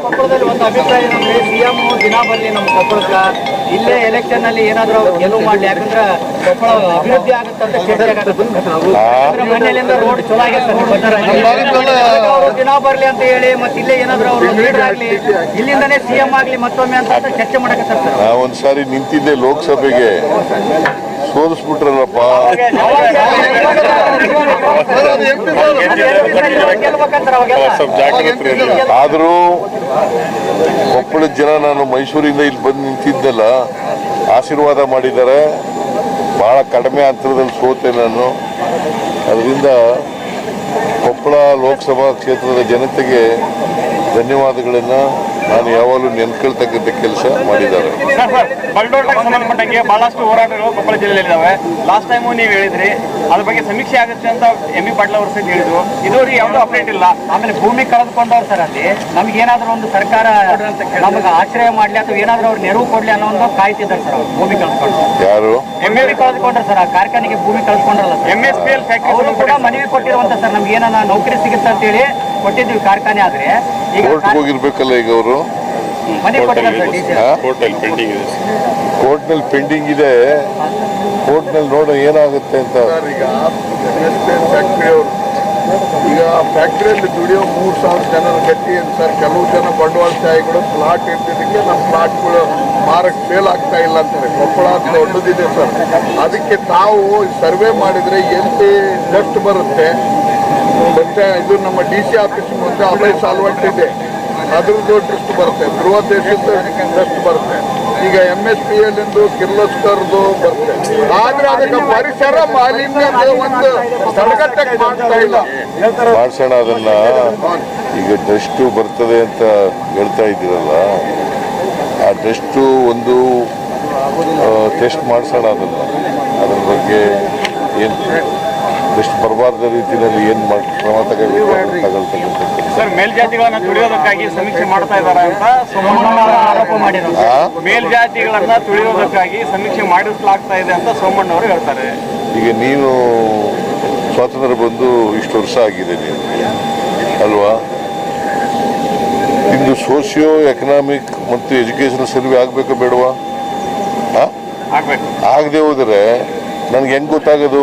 ಕೊಪ್ಪಳದಲ್ಲಿ ಒಂದು ಅಭಿಪ್ರಾಯ ಏನಂದ್ರೆ ಸಿಎಂ ದಿನ ಬರ್ಲಿ ನಮ್ಮ ಕೊಪ್ಪಳಕ್ಕ ಇಲ್ಲೇ ಎಲೆಕ್ಷನ್ ಅಲ್ಲಿ ಏನಾದ್ರು ಗೆಲುವು ಮಾಡ್ಲಿ. ಯಾಕಂದ್ರೆ ಕೊಪ್ಪಳ ಅಭಿವೃದ್ಧಿ ಆಗುತ್ತೆ ಅಂತ ಚರ್ಚೆ ಆಗತ್ತೆ. ಮನೆಯಲ್ಲಿಂದ ರೋಡ್ ಚಲೋ. ಅವ್ರು ದಿನ ಬರ್ಲಿ ಅಂತ ಹೇಳಿ ಮತ್ತೆ ಇಲ್ಲೇ ಏನಾದ್ರು ಅವರು ಲೀಡರ್ ಆಗ್ಲಿ ಇಲ್ಲಿಂದನೇ ಸಿಎಂ ಆಗ್ಲಿ ಮತ್ತೊಮ್ಮೆ ಅಂತ ಚರ್ಚೆ ಮಾಡಕತ್ತಾರೆ ಸರ್. ನಾ ಒಂದ್ಸಾರಿ ನಿಂತಿದ್ದೆ ಲೋಕಸಭೆಗೆ. ಸೋಲಿಸ್ಬಿಟ್ರಲ್ಲಪ್ಪ. ಆದರೂ ಕೊಪ್ಪಳ ಜನ ನಾನು ಮೈಸೂರಿಂದ ಇಲ್ಲಿ ಬಂದು ನಿಂತಿದ್ದೆಲ್ಲ ಆಶೀರ್ವಾದ ಮಾಡಿದ್ದಾರೆ. ಬಹಳ ಕಡಿಮೆ ಅಂತರದಲ್ಲಿ ಸೋತೆ ನಾನು. ಅದರಿಂದ ಕೊಪ್ಪಳ ಲೋಕಸಭಾ ಕ್ಷೇತ್ರದ ಜನತೆಗೆ ಧನ್ಯವಾದಗಳನ್ನು ನಾನು ಯಾವಾಗಲೂ ನೆನ್ಕೊಳ್ತಕ್ಕಂಥ ಕೆಲಸ ಮಾಡಿದ್ದಾರೆ. ಬಲ್ಡೋಟಕ್ಕೆ ಸಂಬಂಧಪಟ್ಟಂಗೆ ಬಹಳಷ್ಟು ಹೋರಾಟಗಳು ಕೊಪ್ಪಳ ಜಿಲ್ಲೆಯಲ್ಲಿದ್ದಾವೆ ಲಾಸ್ಟ್ ಟೈಮು ನೀವು ಹೇಳಿದ್ರಿ ಅದ್ರ ಬಗ್ಗೆ ಸಮೀಕ್ಷೆ ಆಗುತ್ತೆ ಅಂತ ಎಂ ಬಿ ಪಾಟೀಲ್ ಅವರು ಸಹ ಹೇಳಿದ್ರು. ಇದುವರೆಗೆ ಯಾವುದೂ ಅಪ್ಡೇಟ್ ಇಲ್ಲ. ಆಮೇಲೆ ಭೂಮಿ ಕಳೆದುಕೊಂಡವ್ರು ಸರ್ ಅಲ್ಲಿ. ನಮ್ಗೆ ಏನಾದ್ರು ಒಂದು ಸರ್ಕಾರ ನಮಗೆ ಆಶ್ರಯ ಮಾಡ್ಲಿ ಅಥವಾ ಏನಾದರೂ ಅವ್ರು ನೆರವು ಕೊಡ್ಲಿ ಅನ್ನೋ ಒಂದು ಕಾಯ್ತಿದ್ದಾರೆ ಸರ್ ಅವ್ರು ಭೂಮಿ ಕಳೆದುಕೊಂಡು. ಯಾರು? ಭೂಮಿ ಕಳೆದುಕೊಂಡ್ರೆ ಸರ್ ಆ ಕಾರ್ಖಾನೆಗೆ ಭೂಮಿ ಕಳೆದುಕೊಂಡ್ರಲ್ಲ sir. M S P L ಅವರು ಕೂಡ ಮನವಿ ಕೊಟ್ಟಿರುವಂತ ಸರ್ ನಮ್ಗೆ ಏನಾನ ನೌಕರಿ ಸಿಗುತ್ತೆ ಅಂತ ಹೇಳಿ ಕೊಟ್ಟಿದ್ವಿ ಕಾರ್ಖಾನೆ ಆದ್ರೆ. ಈಗ ಹೋಗಿರ್ಬೇಕಲ್ಲ ಈಗ ಅವರು? ಸಿ ಕೋರ್ಟ್ನಲ್ಲಿ ಪೆಂಡಿಂಗ್ ಇದೆ. ಕೋರ್ಟ್ನಲ್ಲಿ ನೋಡೋ ಏನಾಗುತ್ತೆ ಅಂತ. ಸರ್ ಈಗ ಫ್ಯಾಕ್ಟ್ರಿ ಅವರು ಈಗ ಫ್ಯಾಕ್ಟ್ರಿಯಲ್ಲಿ ದುಡಿಯೋ ಮೂರು ಸಾವಿರ ಜನರ ಗಟ್ಟಿ ಏನು? ಸರ್ ಕೆಲವು ಜನ ಬಂಡವಾಳಶಾಹಿಗಳು ಫ್ಲಾಟ್ ಇರ್ತಿದ್ದಕ್ಕೆ ನಮ್ಮ ಫ್ಲಾಟ್ಗಳು ಮಾರಕ್ಕೆ ಫೇಲ್ ಆಗ್ತಾ ಇಲ್ಲ ಅಂತಾರೆ. ಕೊಪ್ಪಳ ಅಂತ ದೊಡ್ಡದಿದೆ ಸರ್ ಅದಕ್ಕೆ ತಾವು ಸರ್ವೆ ಮಾಡಿದರೆ ಎಲ್ಲಿ ಡಸ್ಟ್ ಬರುತ್ತೆ. ಮತ್ತೆ ಇದು ನಮ್ಮ ಡಿ ಸಿ ಆಫೀಸ್ ಮುಂದೆ ಅಭಯ ಸಾಲ್ವಂಟ್ ಇದೆ. ಅದ್ರದ್ದು ಡ್ರಸ್ಟ್ ಬರುತ್ತೆ. ಧ್ರುವ ದೇಶದ ಬರುತ್ತೆ. ಈಗ ಎಂ ಎಸ್ ಪಿ ಎಲ್ ಎಂದು ಕಿರ್ಲೋಸ್ಕರ್ದು ಬರುತ್ತೆ. ಆದ್ರೆ ಅದಕ್ಕೆ ಪರಿಸರ ಮಾಲಿನ್ಯ ಒಂದು ತಡೆಗಟ್ಟಕ್ಕೆ ಮಾಡ್ತಾ ಇಲ್ಲ. ಮಾಡ್ಸೋಣ ಅದನ್ನ ಈಗ ಡಸ್ಟು ಬರ್ತದೆ ಅಂತ ಹೇಳ್ತಾ ಇದ್ದೀರಲ್ಲ, ಆ ಡಸ್ಟು ಒಂದು ಟೆಸ್ಟ್ ಮಾಡಿಸೋಣ ಅದನ್ನು. ಅದ್ರ ಬಗ್ಗೆ ಏನು? ಡಸ್ಟ್ ಬರಬಾರ್ದ ರೀತಿಯಲ್ಲಿ ಏನು ಮಾಡಿ ಕ್ರಮ ತಗೋಬೇಕು ಸರ್ ಮೇಲ್ಜಾತಿಗಳನ್ನ ತುಳಿಯೋದಕ್ಕಾಗಿ ಸಮೀಕ್ಷೆ ಮಾಡ್ತಾ ಇದ್ದಾರೆ ಅಂತ ಸೋಮಣ್ಣ ಆರೋಪ ಮಾಡಿರೋದು. ಆ? ಮೇಲ್ಜಾತಿಗಳನ್ನ ತುಳಿಯೋದಕ್ಕಾಗಿ ಸಮೀಕ್ಷೆ ಮಾಡಿಸಲಾಗ್ತಾ ಇದೆ ಅಂತ ಸೋಮಣ್ಣವರು ಹೇಳ್ತಾರೆ. ಈಗ ನೀನು ಸ್ವಾತಂತ್ರ್ಯ ಬಂದು ಇಷ್ಟು ವರ್ಷ ಆಗಿದೆ ನೀನು. ಅಲ್ವಾ? ಇಂದು ಸೋಷಿಯೋ ಎಕನಾಮಿಕ್ ಮತ್ತು ಎಜುಕೇಷನ್ ಸರ್ವೆ ಆಗಬೇಕು ಬೇಡವಾ? ಹಾಂ ಆಗ್ಬೇಕು. ಆಗದೆ ಹೋದರೆ ನನಗೆ ಹೆಂಗೆ ಗೊತ್ತಾಗೋದು?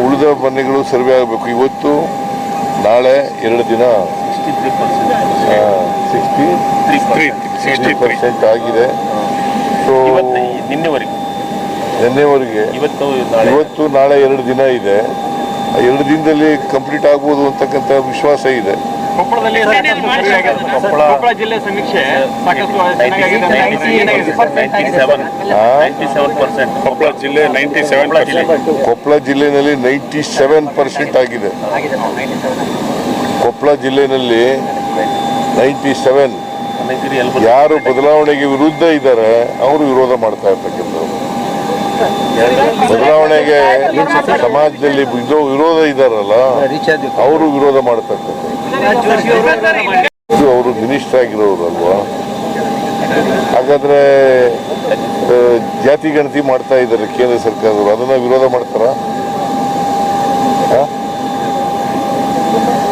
ಉಳಿದ ಮನೆಗಳು ಸರ್ವೆ ಆಗಬೇಕು. ಇವತ್ತು ನಾಳೆ ಎರಡು ದಿನ ಸಿಕ್ಸ್ಟಿ ಸಿಕ್ಸ್ಟಿ ಪರ್ಸೆಂಟ್ ಆಗಿದೆ. ಸೊ ನಿನ್ನೆವರೆಗೆ? ನಿನ್ನೆವರೆಗೆ ಇವತ್ತು ನಾಳೆ? ಇವತ್ತು ನಾಳೆ ಎರಡು ದಿನ ಇದೆ. ಎರಡು ದಿನದಲ್ಲಿ ಕಂಪ್ಲೀಟ್ ಆಗ್ಬೋದು ಅಂತಕ್ಕಂಥ ವಿಶ್ವಾಸ ಇದೆ. ಕೊಪ್ಪಳದಲ್ಲಿ. ಕೊಪ್ಪಳ- ಜಿಲ್ಲೆ ಸಮೀಕ್ಷೆ ಕೊಪ್ಪಳ ಜಿಲ್ಲೆ ನೈಂಟಿ ಸೆವೆನ್ ಪರ್ಸೆಂಟ್ ಕೊಪ್ಪಳ ಜಿಲ್ಲೆಯಲ್ಲಿ ನೈಂಟಿ ಸೆವೆನ್ ಪರ್ಸೆಂಟ್ ಆಗಿದೆ ಕೊಪ್ಪಳ ಜಿಲ್ಲೆಯಲ್ಲಿ ನೈಂಟಿ ಸೆವೆನ್ ಯಾರು ಬದಲಾವಣೆಗೆ ವಿರುದ್ಧ ಇದ್ದಾರೆ ಅವರು ವಿರೋಧ ಮಾಡ್ತಾ ಇರ್ತಕ್ಕಂಥವ್ರು. ಬದಲಾವಣೆಗೆ ಸಮಾಜದಲ್ಲಿ ವಿರೋಧ ಇದ್ದಾರಲ್ಲ ಅವರು ವಿರೋಧ ಮಾಡ್ತಕ್ಕಂಥದ್ದು ಅವರು ಮಿನಿಸ್ಟರ್ ಆಗಿರೋರು ಅಲ್ವಾ? ಹಾಗಾದ್ರೆ ಜಾತಿ ಗಣತಿ ಮಾಡ್ತಾ ಇದ್ದಾರೆ ಕೇಂದ್ರ ಸರ್ಕಾರದವರು. ಅದನ್ನ ವಿರೋಧ ಮಾಡ್ತಾರ?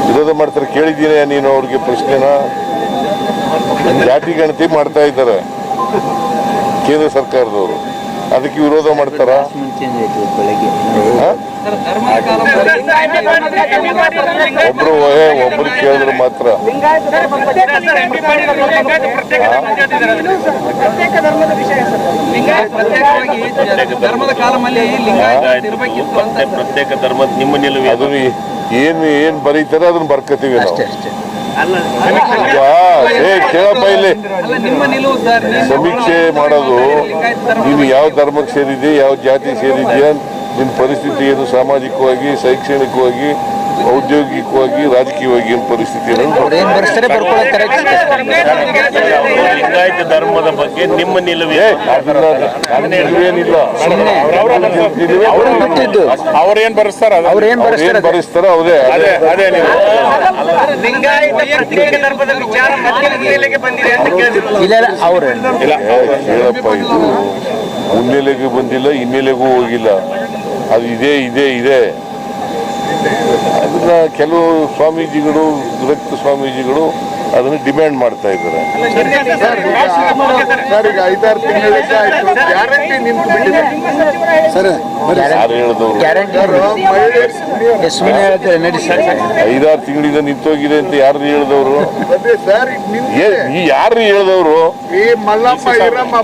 ವಿರೋಧ ಮಾಡ್ತಾರೆ ಕೇಳಿದ್ದೀನಿ ನೀನು ಅವ್ರಿಗೆ ಪ್ರಶ್ನೆನ? ಜಾತಿ ಗಣತಿ ಮಾಡ್ತಾ ಇದ್ದಾರೆ ಕೇಂದ್ರ ಸರ್ಕಾರದವರು. ಅದಕ್ಕೆ ವಿರೋಧ ಮಾಡ್ತಾರ? ಒಬ್ರು ಒಬ್ರು ಕೇಳಿದ್ರೆ ಮಾತ್ರ. ಧರ್ಮದ ಕಾಲಮಲ್ಲಿ ಮತ್ತೆ ಪ್ರತ್ಯೇಕ ಧರ್ಮದ ನಿಮ್ಮ ನಿಲುವು ಅದನ್ನ ಏನ್ ಏನ್ ಬರೀತಾರೆ ಅದನ್ನ ಬರ್ಕತೀವಿ ನಾವು. ಕೇಳಪ್ಪ ಇಲ್ಲಿ. ನಿಮ್ಮ ನಿಲುವು ಸರ್ ಸಮೀಕ್ಷೆ ಮಾಡೋದು ನೀವು ಯಾವ ಧರ್ಮಕ್ಕೆ ಸೇರಿದೆ ಯಾವ ಜಾತಿ ಸೇರಿದ್ಯಾ ನಿನ್ನ ಪರಿಸ್ಥಿತಿ ಏನು ಸಾಮಾಜಿಕವಾಗಿ ಶೈಕ್ಷಣಿಕವಾಗಿ ಔದ್ಯೋಗಿಕವಾಗಿ ರಾಜಕೀಯವಾಗಿ ಏನು ಪರಿಸ್ಥಿತಿ ಲಿಂಗಾಯತ ಧರ್ಮದ ಬಗ್ಗೆ ನಿಮ್ಮ ನಿಲುವು ನಿಲುವೇನಿಲ್ಲ ಅವ್ರೇನ್ ಬಿಟ್ಟಿದ್ದು? ಅವ್ರೇನ್ ಬರೆಸ್ತಾರ? ಅವ್ರು ಏನ್ ಬರೆಸ್ತಾರೋ? ಅವರೇ ಅದೇ. ಅದೇ ನೀವು. ಲಿಂಗಾಯತ ಪ್ರತ್ಯೇಕ ಧರ್ಮದ ವಿಚಾರ ಮತ್ತೆ ಮುನ್ನೆಲೆಗೆ ಬಂದಿದೆ ಅಂತ ಕೇಳಿದ್ರು ಇಲ್ಲ ಹೇಳಪ್ಪ ಇದು ಮುನ್ನೆಲೆಗೂ ಬಂದಿಲ್ಲ ಹಿನ್ನೆಲೆಗೂ ಹೋಗಿಲ್ಲ. ಅದು ಇದೆ ಇದೆ ಇದೆ. ಅದನ್ನ ಕೆಲವು ಸ್ವಾಮೀಜಿಗಳು ವಿರಕ್ತ ಸ್ವಾಮೀಜಿಗಳು ಅದನ್ನು ಡಿಮ್ಯಾಂಡ್ ಮಾಡ್ತಾ ಇದ್ದಾರೆ. ಸರ್? ಈಗ ಐದಾರು ತಿಂಗಳಿಂದ ನಿಂತೋಗಿದೆ ಅಂತ ಯಾರು ಹೇಳಿದವರು? ಯಾರು ಹೇಳಿದವರು? ಈ ಮಲ್ಲಮ್ಮ ಈರಮ್ಮ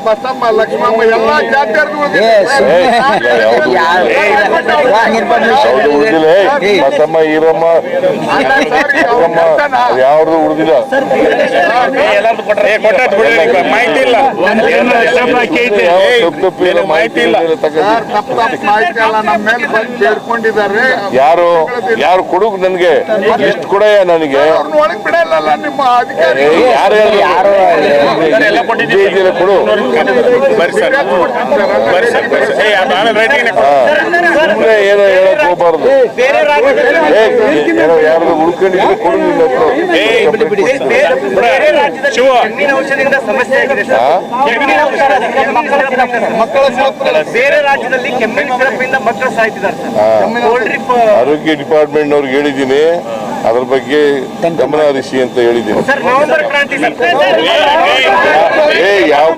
ಬಸಮ್ಮ ಈರಮ್ಮ ಯಾವ್ದು ಉಳಿದಿಲ್ಲ? ಮಾಹಿತಿ ಇಲ್ಲ. ಮಾಹಿತಿ ಇಲ್ಲ ಯಾರು ಯಾರು ಕೊಡು ನನ್ಗೆ? ಲಿಸ್ಟ್ ಕೊಡ ನನಗೆ? ಯಾರು. ಕೊಡು. ಏನೋ ಹೇಳಕ್ ಹೋಗ್ಬಾರ್ದು. ಯಾರು ಉಳ್ಕೊಂಡಿದ್ರೆ ಕೊಡು ನಿನ್ನ ಔಷಧಿಯಿಂದ ಸಮಸ್ಯೆ ಆಗಿದೆ ಮಕ್ಕಳ ಬೇರೆ ರಾಜ್ಯದಲ್ಲಿ ಕೆಮ್ಮಿನ ಮಕ್ಕಳು ಸಾಯ್ತಿದ್ದಾರೆ ಆರೋಗ್ಯ ಡಿಪಾರ್ಟ್ಮೆಂಟ್ ಅವ್ರಿಗೆ ಹೇಳಿದ್ದೀನಿ. ಅದ್ರ ಬಗ್ಗೆ ಗಮನ ಹರಿಸಿ ಅಂತ ಹೇಳಿದ್ದೀನಿ. ಯಾವ